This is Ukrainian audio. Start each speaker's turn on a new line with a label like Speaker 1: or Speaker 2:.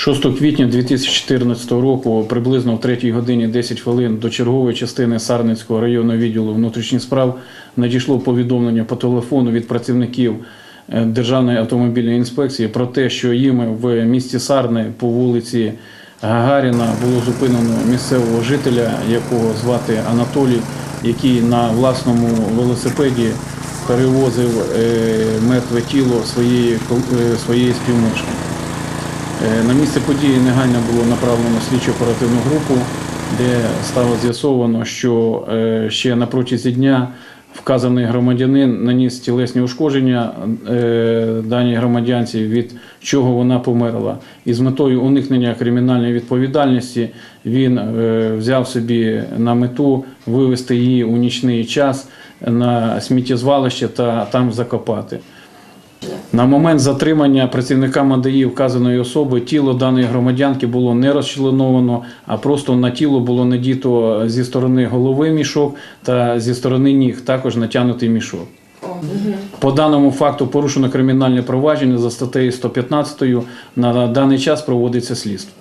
Speaker 1: 6 квітня 2014 року, приблизно в 3 годині 10 хвилин до чергової частини Сарницького районного відділу внутрішніх справ надійшло повідомлення по телефону від працівників е, Державної автомобільної інспекції про те, що їм в місті Сарни по вулиці Гагаріна було зупинено місцевого жителя, якого звати Анатолій, який на власному велосипеді перевозив е, мертве тіло своєї, е, своєї співмишки. Е, На місце події негайно було направлено слідчо-оперативну групу, де стало з'ясовано, що е, ще на протязі дня вказаний громадянин наніс тілесні ушкодження е, даній громадянці, від чого вона померла. І з метою уникнення кримінальної відповідальності він взяв собі на мету вивести її у нічний час на сміттєзвалище та там закопати. На момент затримання працівника МАДАІ вказаної особи тіло даної громадянки було не розчленовано, а просто на тіло було надіто зі сторони голови мішок та зі сторони ніг також натягнутий мішок. По даному факту порушено кримінальне провадження за статтею 115. На даний час проводиться слідство.